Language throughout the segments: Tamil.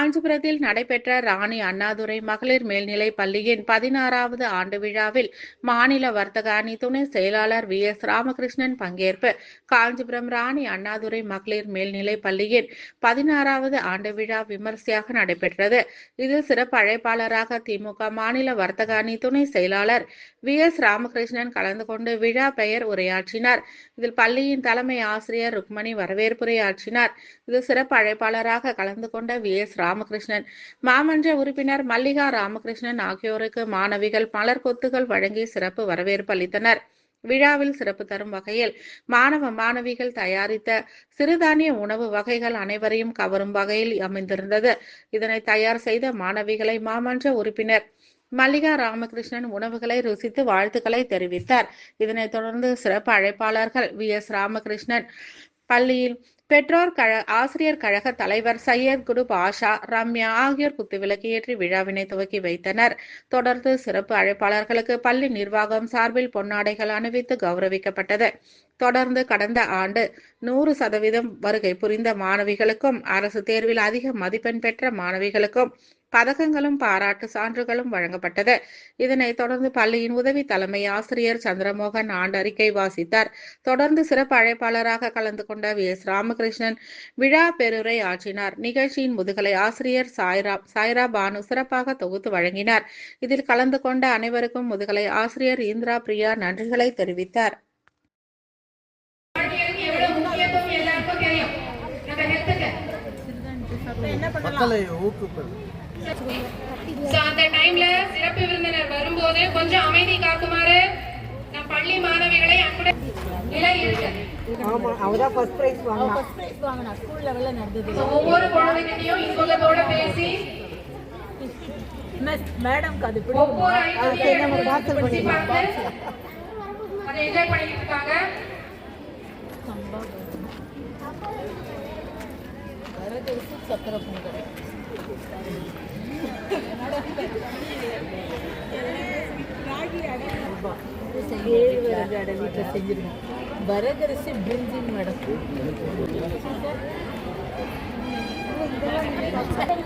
காஞ்சிபுரத்தில் நடைபெற்ற ராணி அண்ணாதுரை மகளிர் மேல்நிலை பள்ளியின் பதினாறாவது ஆண்டு விழாவில் மாநில வர்த்தக அணி துணை செயலாளர் வி. எஸ். ராமகிருஷ்ணன் பங்கேற்பு. காஞ்சிபுரம் ராணி அண்ணாதுரை மகளிர் மேல்நிலை பள்ளியின் பதினாறாவது ஆண்டு விழா விமர்சையாக நடைபெற்றது. இதில் சிறப்பு அழைப்பாளராக திமுக மாநில வர்த்தக அணி துணை செயலாளர் வி. எஸ். ராமகிருஷ்ணன் கலந்து கொண்டு விழா பெயர் உரையாற்றினார். இதில் பள்ளியின் தலைமை ஆசிரியர் ருக்மணி வரவேற்புரையாற்றினார். இதில் சிறப்பு அழைப்பாளராக கலந்து கொண்ட வி. எஸ். ராமகிருஷ்ணன். மாமன்ற உறுப்பினர் மல்லிகா ராமகிருஷ்ணன் ஆகியோருக்கு மாணவிகள் மலர் கொத்துகள் வழங்கி சிறப்பு வரவேற்பு அளித்தனர். விழாவில் சிறப்பு தரும் வகையில் மாணவ மாணவிகள் தயாரித்த சிறுதானிய உணவு வகைகள் அனைவரையும் கவரும் வகையில் அமைந்திருந்தது. இதனை தயார் செய்த மாணவிகளை மாமன்ற உறுப்பினர் மல்லிகா ராமகிருஷ்ணன் உணவுகளை ருசித்து வாழ்த்துக்களை தெரிவித்தார். இதனைத் தொடர்ந்து சிறப்பு அழைப்பாளர்கள் வி எஸ் ராமகிருஷ்ணன் பள்ளியில் பெற்றோர் கழ ஆசிரியர் கழக தலைவர் சையத் குரு பாஷா ரம்யா ஆகியோர் குத்துவிளக்கு ஏற்றி விழாவினை துவக்கி வைத்தனர். தொடர்ந்து சிறப்பு அழைப்பாளர்களுக்கு பள்ளி நிர்வாகம் சார்பில் பொன்னாடைகள் அணிவித்து கௌரவிக்கப்பட்டது. தொடர்ந்து கடந்த ஆண்டு நூறு சதவீதம் வருகை புரிந்த மாணவிகளுக்கும் அரசு தேர்வில் அதிக மதிப்பெண் பெற்ற மாணவிகளுக்கும் பதக்கங்களும் பாராட்டு சான்றுகளும் வழங்கப்பட்டது. இதனைத் தொடர்ந்து பள்ளியின் உதவி தலைமை ஆசிரியர் சந்திரமோகன் ஆண்டறிக்கை வாசித்தார். தொடர்ந்து சிறப்பு அழைப்பாளராக கலந்து கொண்ட வி. எஸ். ராமகிருஷ்ணன் விழா பெருரை ஆற்றினார். நிகழ்ச்சியின் முதுகலை ஆசிரியர் சாய்ரா சாய்ரா பானு சிறப்பாக தொகுத்து வழங்கினார். இதில் கலந்து கொண்ட அனைவருக்கும் முதுகலை ஆசிரியர் இந்திரா பிரியா நன்றிகளை தெரிவித்தார். மக்களை ஊக்குப்பது அந்த டைம்ல சிறப்பு விருந்தினர் வரும்போது கொஞ்சம் அமைதி காக்குமாறு நம் பள்ளி மாணவிகளை அன்புடன் நிலை இருக்கு ஆமா அவதான் ஃபர்ஸ்ட் பிரைஸ் வாங்கினா. ஃபர்ஸ்ட் பிரைஸ் வாங்கினா ஸ்கூல் லெவல்ல நடந்தது. So, ஒவ்வொரு குழந்தைகிட்டையும் இன்பத்தோட பேசி மிஸ் மேடம்க்கு அது ஒவ்வொரு அதை என்ஜாய் பண்ணிட்டு இருக்காங்க. வரகரிசி சக்கரை பொங்கல் கேழ்வரகு அடை வீட்டில் செஞ்சிருக்கோம் வரகரிசி பிரிஞ்சிங் மேடம் தக்காளி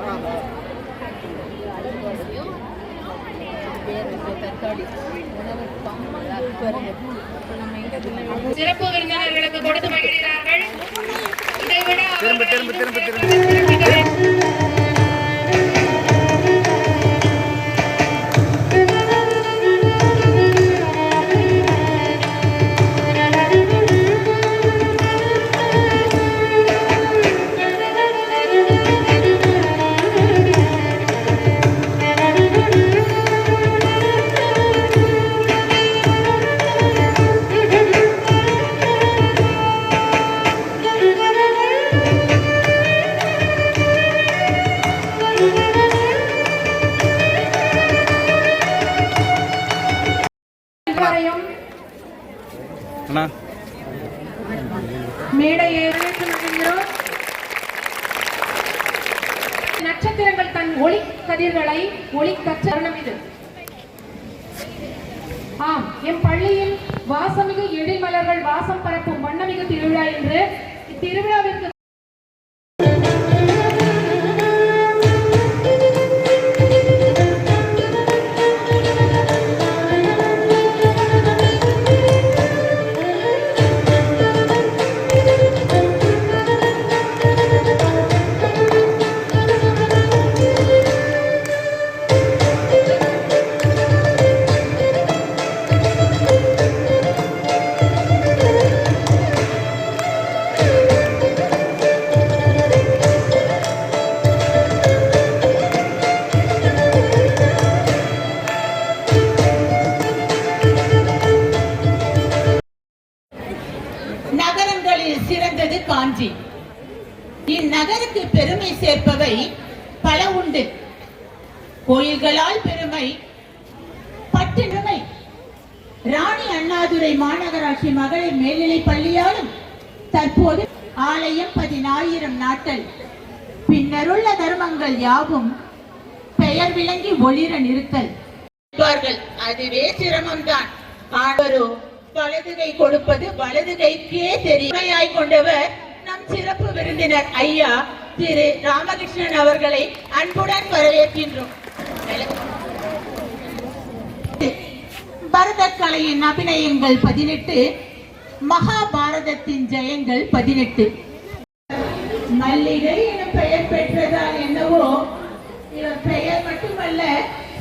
உணவு சிறப்பு விருந்தினர்களுக்கு கொடுத்து மகிழ்கிறார்கள். இதை விட திரும்ப, திரும்ப, திரும்ப, திரும்ப. கதிர்களை ஒளி கச்சரணம் இது. ஆம் என் பள்ளியில் வாசமிகு எழில்மலர்கள் வாசம் பரப்பும் வண்ணமிகு திருவிழா என்று இத்திருவிழாவிற்கு ராணி மாநகராட்சி மகளிர் மேல்நிலைப் பள்ளியாலும் தற்போது ஆலயம் பதினாயிரம் நாட்கள். பின்னருள்ள தர்மங்கள் யாவும் பெயர் விளங்கி ஒளிர நிறுத்தல். அதுவே சிரமம்தான். ஆண்டவரோ வலது கை கொடுப்பது வலது கைக்கே தெரியாய் கொண்டவர் நம் சிறப்பு விருந்தினர் ஐயா திரு ராமகிருஷ்ணன் அவர்களை அன்புடன் வரவேற்கின்றோம். பரதக்கலையின் அபிநயங்கள் பதினெட்டு மகாபாரதத்தின் ஜெயங்கள் பதினெட்டு. மல்லிகை என பெயர் பெற்றதால் என்னவோ இவர் பெயர் மட்டுமல்ல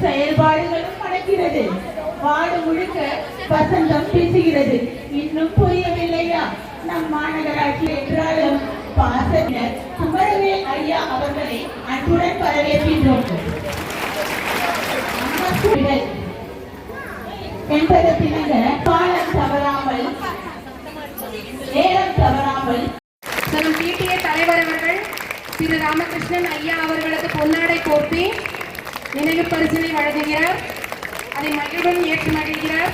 செயல்பாடுகளும் நடக்கிறது வாடு முழுக்க வசந்தம் பேசுகிறது. இன்னும் புரியவில்லையா? நம் மாநகராட்சி என்றாலும் பாசனர் குமரவேல் ஐயா அவர்களை அன்புடன் வரவேற்கின்றோம். என்பது பிறகு காலம் தவறாமல் நேரம் தவறாமல். நம் பிடிஏ தலைவர் அவர்கள் திரு ராமகிருஷ்ணன் ஐயா அவர்களுக்கு பொன்னாடை போர்த்தி நினைவு பரிசினை வழங்குகிறார். அதை மகிழ்வுடன் ஏற்று மகிழ்கிறார்.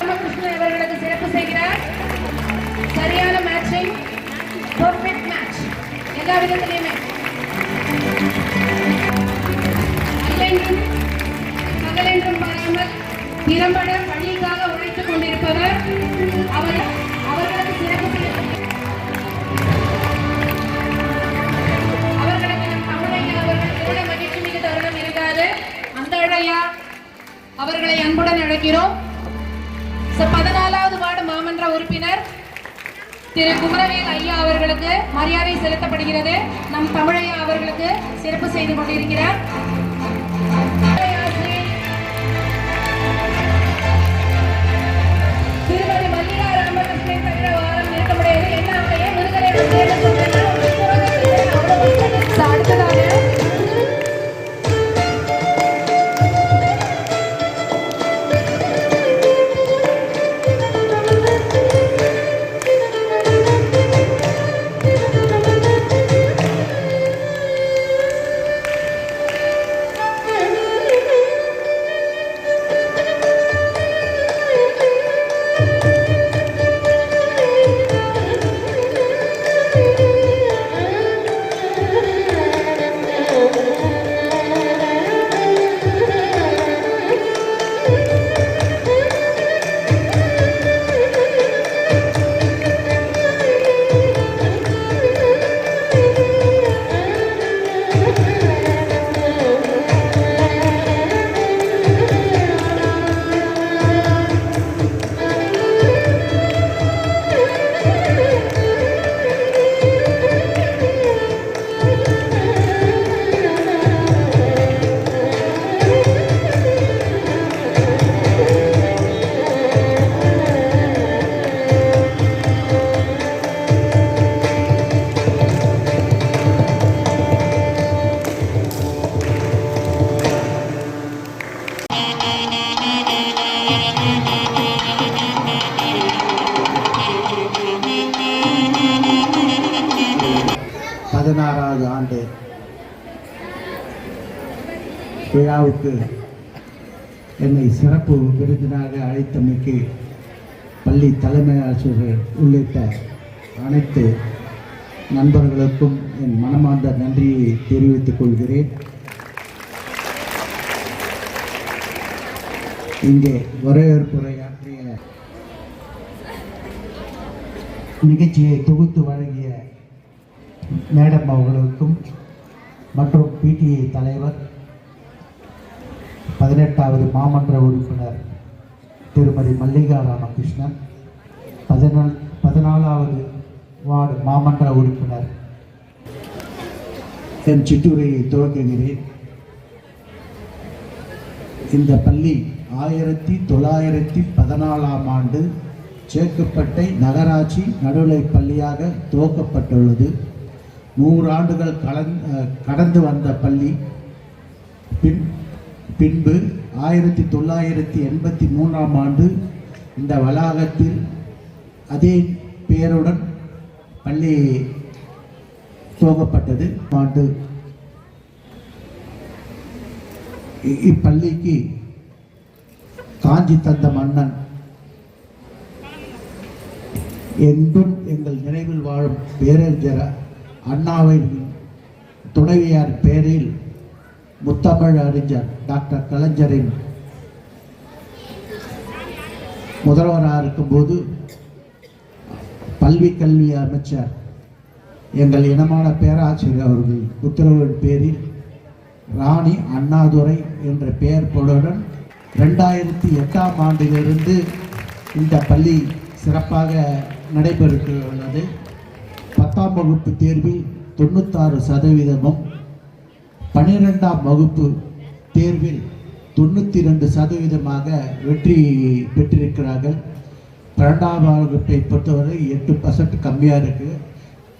ராமகிருஷ்ணன் அவர்களுக்கு சிறப்பு செய்கிறார். சரியான மேட்சிங் பர்ஃபெக்ட் மேட்ச் எல்லா விதத்திலையுமே. அந்த அவர்களை அன்புடன் அழைக்கிறோம். பதினாலாவது வார்டு மாமன்ற உறுப்பினர் திரு குமரவேல் ஐயா அவர்களுக்கு மரியாதை செலுத்தப்படுகிறது. நம் தமிழையா அவர்களுக்கு சிறப்பு செய்து கொண்டிருக்கிறார். விழாவுக்கு என்னை சிறப்பு விருந்தினாக அழைத்தமைக்கு பள்ளி தலைமை ஆசிரியர் உள்ளிட்ட அனைத்து நண்பர்களுக்கும் என் மனமார்ந்த நன்றியை தெரிவித்துக் கொள்கிறேன். இங்கே வரவேற்புரையாற்றிய நிகழ்ச்சியை தொகுத்து வழங்கிய மேடம் அவர்களுக்கும் மற்றும் பிடிஐ தலைவர் பதினெட்டாவது மாமன்ற உறுப்பினர் திருமதி மல்லிகா ராமகிருஷ்ணன் பதினால் பதினாலாவது வார்டு மாமன்ற உறுப்பினர் என் சிற்றுரையை துவக்குகிறேன். இந்த பள்ளி ஆயிரத்தி தொள்ளாயிரத்தி பதினாலாம் ஆண்டு சேக்குப்பட்டை நகராட்சி நடுநிலை பள்ளியாக துவக்கப்பட்டுள்ளது. நூறாண்டுகள் கலந் அஹ், கடந்து வந்த பள்ளி. பின் பின்பு ஆயிரத்தி தொள்ளாயிரத்தி எண்பத்தி மூன்றாம் ஆண்டு இந்த வளாகத்தில் அதே பெயருடன் பள்ளி துவங்கப்பட்டது. ஆண்டு இப்பள்ளிக்கு காஞ்சி தந்த மன்னன் என்றும் எங்கள் நினைவில் வாழும் பேரறிஞர் அண்ணாவின் துணைவியார் பேரில் முத்தமிழ் அறிஞர் டாக்டர் கலைஞரின் முதல்வராக இருக்கும்போது பல்வி கல்வி அமைச்சர் எங்கள் இனமான பேராசிரியர் அவர்கள் உத்தரவின் பேரில் ராணி அண்ணாதுரை என்ற பெயர் பொருளுடன் ரெண்டாயிரத்தி எட்டாம் ஆண்டிலிருந்து இந்த பள்ளி சிறப்பாக நடைபெற்று உள்ளது பத்தாம் வகுப்பு தேர்வில் தொண்ணூத்தாறு சதவீதமும் பன்னிரெண்டாம் வகுப்பு தேர்வில் தொண்ணூற்றி ரெண்டு சதவீதமாக வெற்றி பெற்றிருக்கிறார்கள். பன்னெண்டாம் வகுப்பை பொறுத்தவரை எட்டு பர்சன்ட் கம்மியாக இருக்குது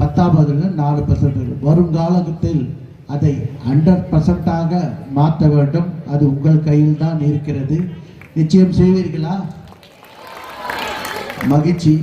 பத்தாவதுல நாலு பர்சன்ட் வருங்காலத்தில் அதை ஹண்ட்ரட் பர்சன்டாக மாற்ற வேண்டும். அது உங்கள் கையில் தான் இருக்கிறது. நிச்சயம் செய்வீர்களா? மகிழ்ச்சி.